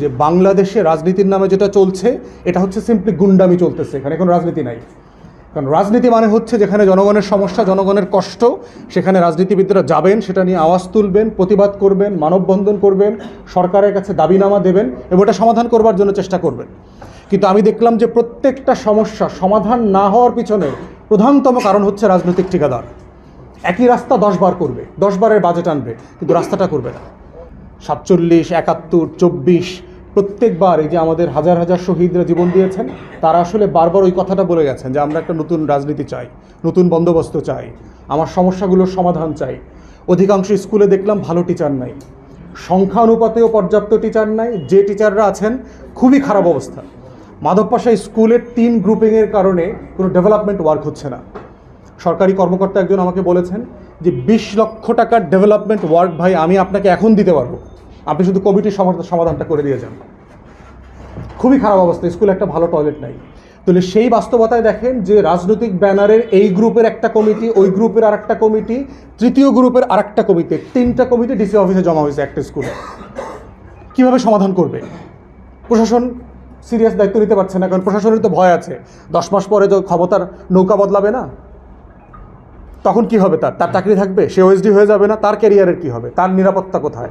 যে বাংলাদেশে রাজনীতির নামে যেটা চলছে, এটা হচ্ছে সিম্পলি গুন্ডামি চলতেছে এখানে, কোনো রাজনীতি নাই। কারণ রাজনীতি মানে হচ্ছে যেখানে জনগণের সমস্যা, জনগণের কষ্ট, সেখানে রাজনীতিবিদরা যাবেন, সেটা নিয়ে আওয়াজ তুলবেন, প্রতিবাদ করবেন, মানববন্ধন করবেন, সরকারের কাছে দাবিনামা দেবেন এবং এটা সমাধান করবার জন্য চেষ্টা করবেন। কিন্তু আমি দেখলাম যে প্রত্যেকটা সমস্যা সমাধান না হওয়ার পিছনে প্রধানতম কারণ হচ্ছে রাজনৈতিক ঠিকাদার। একই রাস্তা দশ বার করবে, দশ বারের বাজেট আনবে, কিন্তু রাস্তাটা করবে না। সাতচল্লিশ, একাত্তর, চব্বিশ, প্রত্যেকবার এই যে আমাদের হাজার হাজার শহীদরা জীবন দিয়েছেন, তারা আসলে বারবার ওই কথাটা বলে গেছেন যে আমরা একটা নতুন রাজনীতি চাই, নতুন বন্দোবস্ত চাই, আমার সমস্যাগুলোর সমাধান চাই। অধিকাংশ স্কুলে দেখলাম ভালো টিচার নাই। সংখ্যা অনুপাতেও পর্যাপ্ত টিচার নাই, যে টিচাররা আছেন, খুবই খারাপ অবস্থা। মাধবপাশা স্কুলের তিন গ্রুপিংয়ের কারণে কোনো ডেভেলপমেন্ট ওয়ার্ক হচ্ছে না। সরকারি কর্মকর্তা একজন আমাকে বলেছেন যে, বিশ লক্ষ টাকার ডেভেলপমেন্ট ওয়ার্ক ভাই, আমি আপনাকে এখন দিতে পারব। আপনি শুধু কমিটির সমাধান- সমাধানটা করে দিয়ে যান। খুবই খারাপ অবস্থা, স্কুলে একটা ভালো টয়লেট নাই। তাহলে সেই বাস্তবতায় দেখেন যে রাজনৈতিক ব্যানারের এই গ্রুপের একটা কমিটি, ওই গ্রুপের আরেকটা কমিটি, তৃতীয় গ্রুপের আরেকটা কমিটি, তিনটা কমিটি ডিসি অফিসে জমা হয়েছে একটা স্কুলে। কীভাবে সমাধান করবে? প্রশাসন সিরিয়াস দায়িত্ব নিতে পারছে না, কারণ প্রশাসনের তো ভয় আছে। দশ মাস পরে তো ক্ষমতার নৌকা বদলাবে না। তখন কি হবে তার? তার চাকরি থাকবে? সে ওএসডি হয়ে যাবে না? তার ক্যারিয়ারের কি হবে? তার নিরাপত্তা কোথায়?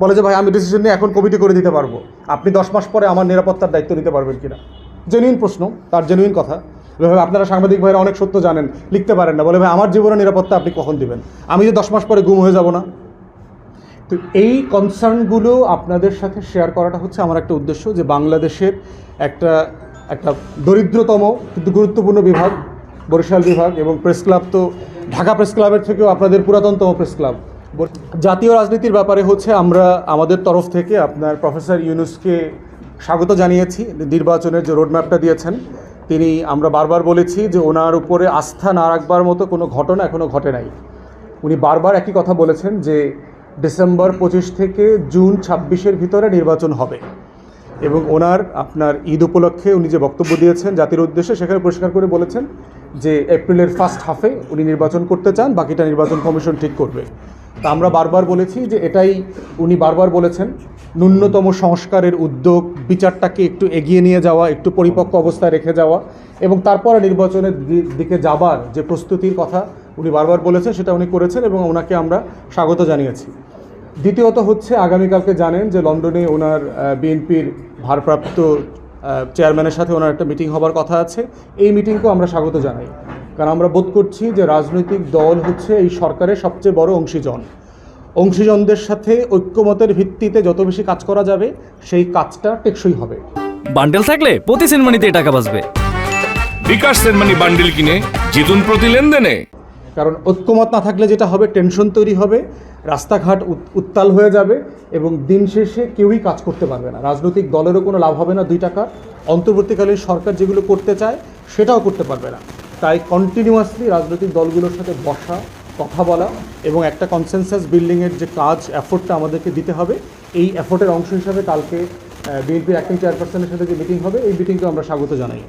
বলে যে, ভাই, আমি ডিসিশন নিয়ে এখন কমিটি করে দিতে পারব। আপনি দশ মাস পরে আমার নিরাপত্তার দায়িত্ব নিতে পারবেন কিনা? জেনুইন প্রশ্ন, তার জেনুইন কথা। এভাবে আপনারা সাংবাদিক ভাইরা অনেক সত্য জানেন, লিখতে পারেন না। বলে, ভাই, আমার জীবনের নিরাপত্তা আপনি কখন দিবেন? আমি যে দশ মাস পরে গুম হয়ে যাব না। তো এই কনসার্নগুলো আপনাদের সাথে শেয়ার করাটা হচ্ছে আমার একটা উদ্দেশ্য যে, বাংলাদেশের একটা একটা দরিদ্রতম, কিন্তু গুরুত্বপূর্ণ বিভাগ, বরিশাল বিভাগ এবং প্রেস ক্লাব তো, ঢাকা প্রেস ক্লাবের থেকেও আপনাদের পুরাতনতম প্রেস ক্লাব। জাতীয় রাজনীতির ব্যাপারে হচ্ছে আমরা আমাদের তরফ থেকে আপনার প্রফেসর ইউনুসকে স্বাগত জানিয়েছি। নির্বাচনের যে রোডম্যাপটা দিয়েছেন, তিনি আমরা বারবার বলেছি যে ওনার উপরে আস্থা না রাখবার মতো কোনো ঘটনা এখনও ঘটে নাই। উনি বারবার একই কথা বলেছেন যে ডিসেম্বর পঁচিশ থেকে জুন ছাব্বিশের ভিতরে নির্বাচন হবে। এবং ওনার আপনার ঈদ উপলক্ষে উনি যে বক্তব্য দিয়েছেন জাতির উদ্দেশ্যে, সেখানে পরিষ্কার করে বলেছেন যে এপ্রিলের ফার্স্ট হাফে উনি নির্বাচন করতে চান, বাকিটা নির্বাচন কমিশন ঠিক করবে। তা আমরা বারবার বলেছি যে এটাই উনি বারবার বলেছেন, ন্যূনতম সংস্কারের উদ্যোগ, বিচারটাকে একটু এগিয়ে নিয়ে যাওয়া, একটু পরিপক্ক অবস্থায় রেখে যাওয়া এবং তারপরে নির্বাচনের দিকে যাবার যে প্রস্তুতির কথা উনি বারবার বলেছেন, সেটা উনি করেছেন এবং ওনাকে আমরা স্বাগত জানিয়েছি। দ্বিতীয়ত হচ্ছে, আগামীকালকে জানেন যে লন্ডনে ওনার বিএনপির ভারপ্রাপ্ত চেয়ারম্যানের সাথে ওনার একটা মিটিং হবার কথা আছে। এই মিটিংকেও আমরা স্বাগত জানাই। কারণ আমরা বোধ করছি যে রাজনৈতিক দল হচ্ছে এই সরকারের সবচেয়ে বড় অংশীজন। অংশীজনদের সাথে ঐক্যমতের ভিত্তিতে যত বেশি কাজ করা যাবে সেই কাজটা টেকসই হবে। বান্ডেল থাকলে প্রতি সেনমানিতে টাকা বাঁচবে। বিকাশ সেনমানি বান্ডিল কিনে জিতুন প্রতি লেনদেনে। কারণ ঐক্যমত না থাকলে যেটা হবে টেনশন তৈরি হবে রাস্তাঘাট উত- উত্তাল হয়ে যাবে এবং দিন শেষে কেউই কাজ করতে পারবে না। রাজনৈতিক দলেরও কোনো লাভ হবে না দুই টাকা অন্তর্বর্তীকালীন সরকার যেগুলো করতে চায় সেটাও করতে পারবে না। তাই কন্টিনিউয়াসলি রাজনৈতিক দলগুলোর সাথে বসা, কথা বলা এবং একটা কনসেনসাস বিল্ডিংয়ের যে কাজ অ্যাফোর্টটা আমাদেরকে দিতে হবে। এই অ্যাফোর্টের অংশ হিসাবে কালকে বিএনপির অ্যাক্টিং চেয়ারপারসনের সাথে যে মিটিং হবে, এই মিটিংকে আমরা স্বাগত জানাই।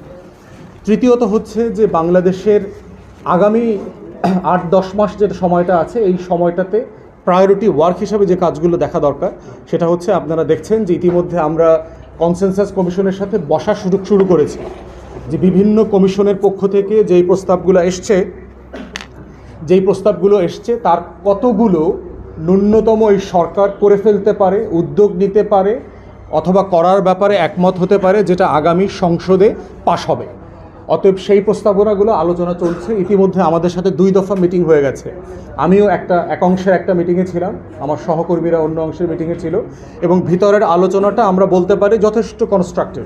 তৃতীয়ত হচ্ছে যে বাংলাদেশের আগামী, আট দশ মাস যে সময়টা আছে, এই সময়টাতে প্রায়োরিটি ওয়ার্ক হিসাবে যে কাজগুলো দেখা দরকার, সেটা হচ্ছে আপনারা দেখছেন যে ইতিমধ্যে আমরা কনসেনসাস কমিশনের সাথে বসা শুরু শুরু করেছি। যে বিভিন্ন কমিশনের পক্ষ থেকে যেই প্রস্তাবগুলো এসছে, যেই প্রস্তাবগুলো এসছে, তার কতগুলো ন্যূনতম এই সরকার করে ফেলতে পারে, উদ্যোগ নিতে পারে, অথবা করার ব্যাপারে একমত হতে পারে, যেটা আগামী সংসদে পাশ হবে। অতএব সেই প্রস্তাবনাগুলো আলোচনা চলছে। ইতিমধ্যে আমাদের সাথে দুই দফা মিটিং হয়ে গেছে। আমিও একটা, এক অংশের একটা মিটিংয়ে ছিলাম। আমার সহকর্মীরা অন্য অংশের মিটিংয়ে ছিল। এবং ভিতরের আলোচনাটা আমরা বলতে পারি যথেষ্ট কনস্ট্রাকটিভ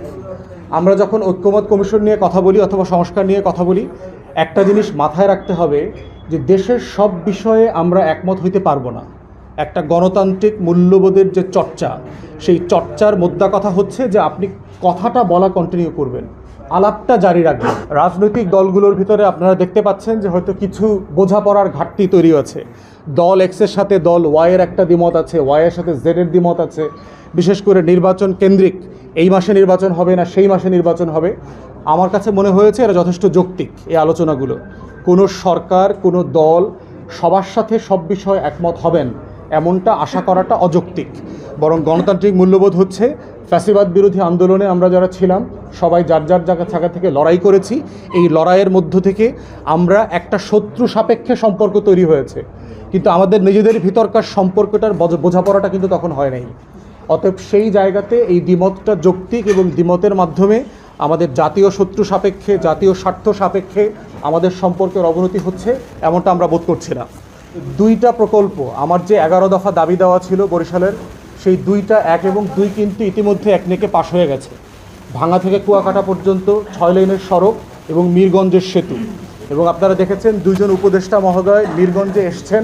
আমরা যখন ঐক্যমত কমিশন নিয়ে কথা বলি অথবা সংস্কার নিয়ে কথা বলি, একটা জিনিস মাথায় রাখতে হবে যে দেশের সব বিষয়ে আমরা একমত হইতে পারব না। একটা গণতান্ত্রিক মূল্যবোধের যে চর্চা, সেই চর্চার মোদ্দা কথা হচ্ছে যে আপনি কথাটা বলা কন্টিনিউ করবেন, আলাপটা জারি রাখবেন। রাজনৈতিক দলগুলোর ভিতরে আপনারা দেখতে পাচ্ছেন যে হয়তো কিছু বোঝাপড়ার ঘাটতি তৈরি আছে দল এক্সের সাথে দল ওয়াইয়ের একটা দ্বিমত আছে ওয়াইয়ের সাথে জেডের দ্বিমত আছে। বিশেষ করে নির্বাচন কেন্দ্রিক এই মাসে নির্বাচন হবে না, সেই মাসে নির্বাচন হবে। আমার কাছে মনে হয়েছে এরা যথেষ্ট যৌক্তিক এই আলোচনাগুলো। কোনো সরকার, কোনো দল সবার সাথে সব বিষয়ে একমত হবেন এমনটা আশা করাটা অযৌক্তিক। বরং গণতান্ত্রিক মূল্যবোধ হচ্ছে ফ্যাসিবাদ বিরোধী আন্দোলনে আমরা যারা ছিলাম, সবাই যার যার জায়গা থাকা থেকে লড়াই করেছি। এই লড়াইয়ের মধ্য থেকে আমরা একটা শত্রু সাপেক্ষে সম্পর্ক তৈরি হয়েছে। কিন্তু আমাদের নিজেদের ভিতরকার সম্পর্কটার বোঝাপড়াটা কিন্তু তখন হয় নাই। অতএব সেই জায়গাতে এই দ্বিমতটা যৌক্তিক এবং দ্বিমতের মাধ্যমে আমাদের জাতীয় শত্রু সাপেক্ষে, জাতীয় স্বার্থ সাপেক্ষে আমাদের সম্পর্কের অবনতি হচ্ছে, এমনটা আমরা বোধ করছি না। দুইটা প্রকল্প, আমার যে এগারো দফা দাবি দেওয়া ছিল বরিশালের, সেই দুইটা এক এবং দুই কিন্তু ইতিমধ্যে একনেকে পাশ হয়ে গেছে। ভাঙা থেকে কুয়াকাটা পর্যন্ত ছয় লেনের সড়ক এবং মীরগঞ্জের সেতু। এবং আপনারা দেখেছেন দুইজন উপদেষ্টা মহোদয় মীরগঞ্জে এসছেন।